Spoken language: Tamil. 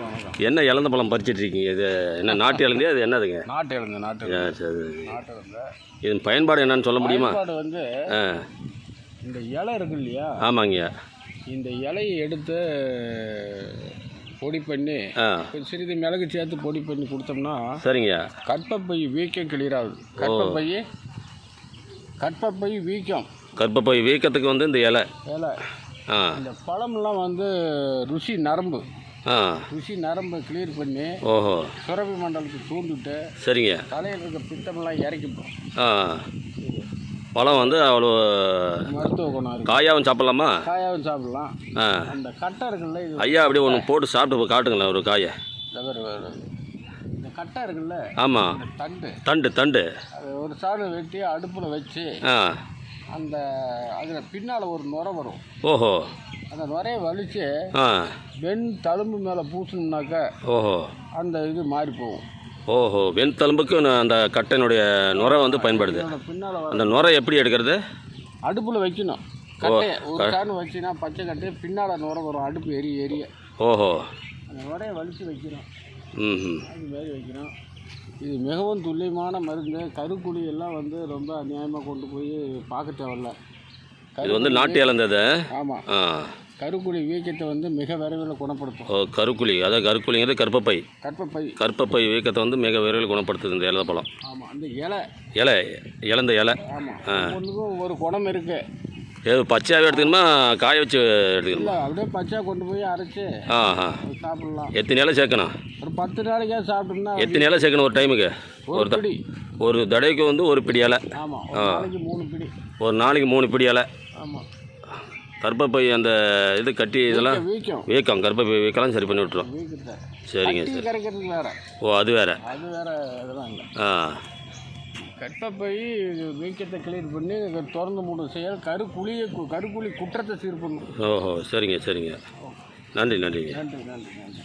வணக்கம் வணக்கம் என்ன இழந்த பழம் பறிச்சிட்டு இருக்கீங்க? இது என்ன நாட்டு இழந்தையா? அது என்னதுங்க? நாட்டு இழந்த நாட்டு இழந்த. சரி நாட்டு இழந்த. இதன் பயன்பாடு என்னன்னு சொல்ல முடியுமா? பயன்பாடு வந்து ஆ. இந்த இலை இருக்கு இல்லையா? ஆமாங்க இந்த இலையை எடுத்து பொடி பண்ணி ஆ. கொஞ்சம் சிறிது மிளகு சேர்த்து பொடி பண்ணி கொடுத்தோம்னா சரிங்க கற்பப்பை வீக்கம் கிளியர் ஆகுது கற்பப்பை கற்பப்பை வீக்கம். கர்ப்பப்பை வீக்கத்துக்கு வந்து இந்த இலை. இலை. ஆ. இந்த பழம்லாம் வந்து ருசி நரம்பு. ருசி நரம்பை கிளியர் பண்ணி ஓஹோ. சுரபி மண்டலத்துக்கு தூண்டிட்டு சரிங்க. தலையில் இருக்க பித்தமெல்லாம் இறக்கிப்போம். ஆ. பழம் வந்து அவ்வளோ மருத்துவ குணம் காயாவும் சாப்பிட்லாமா? காயாவும் சாப்பிடலாம். ஆ. அந்த கட்டை இருக்குல்ல இது? ஐயா அப்படியே ஒன்று போட்டு சாப்பிட்டு காட்டுங்களேன் ஒரு காயை. இந்த கட்டை இருக்குல்ல? ஆமாம் தண்டு. தண்டு தண்டு. ஒரு சாடு வெட்டி அடுப்பில் வச்சு ஆ. அந்த அதில் பின்னால் ஒரு நுரை வரும். ஓஹோ. அந்த நுரையை வலிச்சு வெண் தழும்பு மேலே பூசணும்னாக்க ஓஹோ. அந்த இது மாறி போகும். ஓஹோ வெண்தழும்புக்கு நான் அந்த கட்டையினுடைய நுரை வந்து பயன்படுது. அந்த நுரை எப்படி எடுக்கிறது? அடுப்பில் வைக்கணும். கட்டையை ஒரு சாணு வச்சுன்னா பச்சை கட்டையை பின்னால் நுரை வரும். அடுப்பு எரிய எரிய. ஓஹோ. அந்த நுரையை வலிச்சு வைக்கணும். ம் அது மாதிரி வைக்கணும். இது மிகவும் துல்லியமான மருந்து. கருக்குழி எல்லாம் வந்து ரொம்ப அநியாயமாக கொண்டு போய் பார்க்க தேவையில்ல. இது வந்து நாட்டு இழந்தது ஆமாம் ஆ. கருக்குழி வீக்கத்தை வந்து மிக விரைவில் குணப்படுத்தும். ஓ கருக்குழி. அதாவது கருக்குழிங்கிறது கர்ப்பப்பை. கற்பப்பை கர்ப்பப்பை வீக்கத்தை வந்து மிக விரைவில் குணப்படுத்துது இந்த இலந்த பழம். ஆமாம் அந்த இலை. இலை இழந்த இலை. ஆமாம் ஒவ்வொன்றுக்கும் ஒரு குணம் இருக்குது ஏது பச்சையாகவே எடுத்துக்கணுமா? காய வச்சு எடுத்துக்கணுமா? இல்லை அப்படியே பச்சையாக கொண்டு போய் அரைச்சி ஆ ஆ. சாப்பிடலாம். எத்தனை இலை சேர்க்கணும்? ஒரு பத்து நாளைக்கே சாப்பிட்டோம்னா எத்தனை இலை சேர்க்கணும் ஒரு டைமுக்கு? ஒரு பிடி. ஒரு தடவைக்கு வந்து ஒரு பிடி இலை. ஆமாம் ஒரு நாளைக்கு மூணு பிடி. ஒரு நாளைக்கு மூணு பிடி இலை. ஆமாம் கர்ப்பப்பை அந்த இது கட்டி இதெல்லாம் வீக்கம் கர்ப்பப்பை வீக்கெல்லாம் சரி பண்ணி விட்டுரும். சரிங்க சார். ஓ அது வேற. அது வேற இதெல்லாம் ஆ கற்பப்பை வீக்கத்தை கிளியர் பண்ணி திறந்து மூடும் செயல் கருக்குழியை கருக்குழி குற்றத்தை சீர் பண்ணும் ஓஹோ சரிங்க சரிங்க. நன்றி நன்றிங்க. நன்றி நன்றி நன்றி.